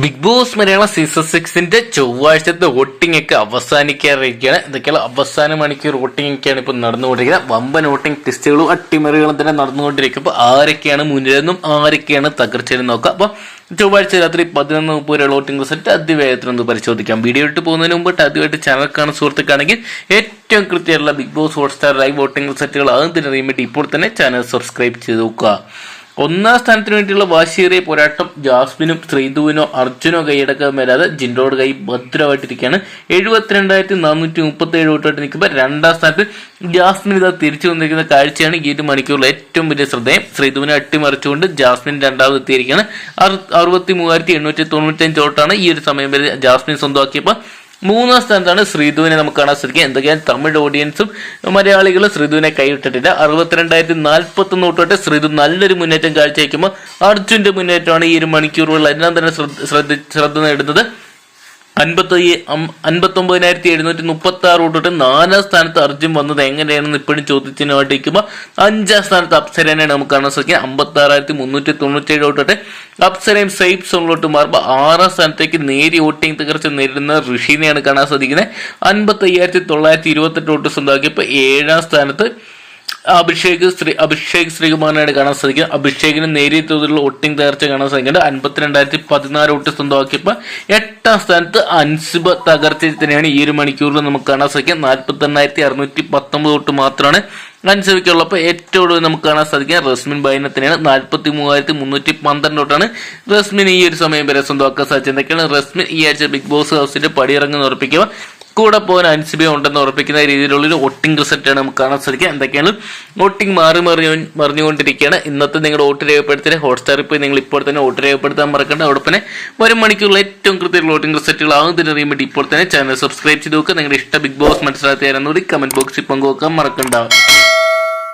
Big Boss Malayalam season സിക്സിന്റെ ചൊവ്വാഴ്ചത്തെ voting ഒക്കെ അവസാനിക്കാറിരിക്കുകയാണ്. ഇതൊക്കെയുള്ള അവസാന മണിക്കൂർ വോട്ടിംഗ് ഒക്കെയാണ് ഇപ്പോൾ നടന്നുകൊണ്ടിരിക്കുന്നത്. വമ്പൻ വോട്ടിംഗ് ടെസ്റ്റുകളും അട്ടിമറികളും തന്നെ നടന്നുകൊണ്ടിരിക്കും അപ്പോൾ ആരൊക്കെയാണ് മുന്നിലെന്നും ആരൊക്കെയാണ് തകർച്ചയെന്നും നോക്കാം അപ്പോൾ ചൊവ്വാഴ്ച രാത്രി പതിനൊന്ന് മുപ്പത് വരെയുള്ള വോട്ടിംഗ് റിസൾട്ട് അതിവേഗത്തിൽ ഒന്ന് പരിശോധിക്കാം. വീഡിയോ ഇട്ട് പോകുന്നതിന് മുമ്പ് ആദ്യമായിട്ട് ചാനൽ കാണുന്ന സുഹൃത്തുക്കാണെങ്കിൽ ഏറ്റവും കൃത്യമായിട്ടുള്ള big boss Hotstar live voting റിസൾട്ടുകൾ ആദ്യം തന്നെ അറിയാൻ വേണ്ടി ഇപ്പോൾ തന്നെ ചാനൽ സബ്സ്ക്രൈബ് ചെയ്ത് നോക്കുക. ഒന്നാം സ്ഥാനത്തിന് വേണ്ടിയുള്ള വാശിയേറിയ പോരാട്ടം ജാസ്മിനും ശ്രീധുവിനോ അർജുനോ കൈയടക്കാൻ വരാതെ ജിൻഡോട് കൈ ഭദ്രമായിട്ടിരിക്കുകയാണ്. എഴുപത്തിരണ്ടായിരത്തി നാനൂറ്റി മുപ്പത്തി ഏഴ് വോട്ടായിട്ട് നിൽക്കുമ്പോൾ രണ്ടാം സ്ഥാനത്ത് ജാസ്മിൻ ഇതാ തിരിച്ചു വന്നിരിക്കുന്ന കാഴ്ചയാണ് ഈ ഒരു മണിക്കൂറിൽ ഏറ്റവും വലിയ ശ്രദ്ധേയം. ശ്രീധുവിനെ അട്ടിമറിച്ചുകൊണ്ട് ജാസ്മിൻ രണ്ടാമത് എത്തിയിരിക്കുകയാണ്. അറുപത്തി മൂവായിരത്തി എണ്ണൂറ്റി തൊണ്ണൂറ്റഞ്ച് വോട്ടാണ് ഈ ഒരു സമയം വരെ ജാസ്മിൻ സ്വന്തമാക്കിയപ്പോൾ മൂന്നാം സ്ഥാനത്താണ് ശ്രീധുവിനെ നമുക്ക് കാണാൻ സാധിക്കുക. എന്തൊക്കെയാണ്? തമിഴ് ഓഡിയൻസും മലയാളികളും ശ്രീധുവിനെ കൈവിട്ടിട്ടില്ല. അറുപത്തിരണ്ടായിരത്തി നാൽപ്പത്തി ഒന്ന് തൊട്ട് ശ്രീധു നല്ലൊരു മുന്നേറ്റം കാഴ്ചവെക്കുമ്പോൾ അർജുന്റെ മുന്നേറ്റമാണ് ഈ ഒരു മണിക്കൂറുകളിൽ എല്ലാം തന്നെ ശ്രദ്ധ ശ്രദ്ധ നേടുന്നത്. അൻപത്തി അൻപത്തൊമ്പതിനായിരത്തി എഴുന്നൂറ്റി മുപ്പത്തി ആറ് തൊട്ടിട്ട് നാലാം സ്ഥാനത്ത് അർജുൻ വന്നത് എങ്ങനെയാണെന്ന് ഇപ്പോഴും ചോദ്യത്തിനുമായിട്ടിരിക്കുമ്പോൾ അഞ്ചാം സ്ഥാനത്ത് അപ്സരേനെയാണ് നമുക്ക് കാണാൻ സാധിക്കുക അമ്പത്തി ആറായിരത്തി മുന്നൂറ്റി തൊണ്ണൂറ്റി ഏഴ് തൊട്ടിട്ട് അപ്സരയും സേഫ് സോണിലോട്ട് മാറുമ്പോൾ ആറാം സ്ഥാനത്തേക്ക് നേരി വോട്ടിംഗ് തകർച്ച നേരിടുന്ന ഋഷിനെയാണ് കാണാൻ സാധിക്കുന്നത്. അൻപത്തി അയ്യായിരത്തി തൊള്ളായിരത്തി ഇരുപത്തെട്ട് വോട്ട് സ്വന്തമാക്കിയപ്പോൾ ഏഴാം സ്ഥാനത്ത് അഭിഷേക് ശ്രീ അഭിഷേക് ശ്രീകുമാറിനായിട്ട് കാണാൻ സാധിക്കും അഭിഷേകിന് നേരിയ തോതിലുള്ള വോട്ടിംഗ് തകർച്ച കാണാൻ സാധിക്കുന്നുണ്ട്. അൻപത്തിരണ്ടായിരത്തി പതിനാല് വോട്ട് സ്വന്തമാക്കിയപ്പോൾ എട്ടാം സ്ഥാനത്ത് അൻസിബ തകർച്ച തന്നെയാണ് ഈ ഒരു മണിക്കൂറിൽ നമുക്ക് കാണാൻ സാധിക്കും നാൽപ്പത്തി എണ്ണായിരത്തി അറുന്നൂറ്റി പത്തൊമ്പത് വോട്ട് മാത്രമാണ് അൻസിബയ്ക്കുള്ളപ്പോൾ ഏറ്റവും കൂടുതൽ നമുക്ക് കാണാൻ സാധിക്കുക. റസ്മിൻ ബൈനത്തിനാണ് നാൽപ്പത്തി മൂവായിരത്തി മുന്നൂറ്റി പന്ത്രണ്ട് തൊട്ടാണ് റസ്മിൻ ഈ ഒരു സമയം വരെ സ്വന്തമാക്കാൻ സാധിച്ചത്. എന്തൊക്കെയാണ്? റസ്മിൻ ഈ ആഴ്ച ബിഗ് ബോസ് ഹൗസിന്റെ പടിയിറങ്ങുന്ന ഉറപ്പിക്കുക. കൂടെ പോകാൻ അൻസിബ ഉണ്ടെന്ന് ഉറപ്പിക്കുന്ന രീതിയിലുള്ളൊരു വോട്ടിംഗ് റിസൾട്ടാണ് നമുക്ക് കാണാൻ സാധിക്കുക. എന്തൊക്കെയാണ്? വോട്ടിംഗ് മാറി മറിഞ്ഞു മറിഞ്ഞുകൊണ്ടിരിക്കുകയാണ്. ഇന്നത്തെ നിങ്ങളുടെ വോട്ട് രേഖപ്പെടുത്തിയ ഹോട്ട്സ്റ്റാറിൽ പോയി നിങ്ങൾ ഇപ്പോൾ തന്നെ വോട്ട് രേഖപ്പെടുത്താൻ മറക്കേണ്ട. അതോടൊപ്പം വരും മണിക്കൂറിൽ ഏറ്റവും കൃത്യമുള്ള വോട്ടിംഗ് റിസൾട്ടുകൾ ആകുന്നതിന് അറിയാൻ വേണ്ടി ഇപ്പോൾ തന്നെ ചാനൽ സബ്സ്ക്രൈബ് ചെയ്ത് നോക്കുക നിങ്ങളുടെ ഇഷ്ട ബിഗ് ബോസ് മനസ്സിലാക്കി തരാൻ കമന്റ് ബോക്സിൽ പങ്കുവെക്കാൻ മറക്കണ്ട.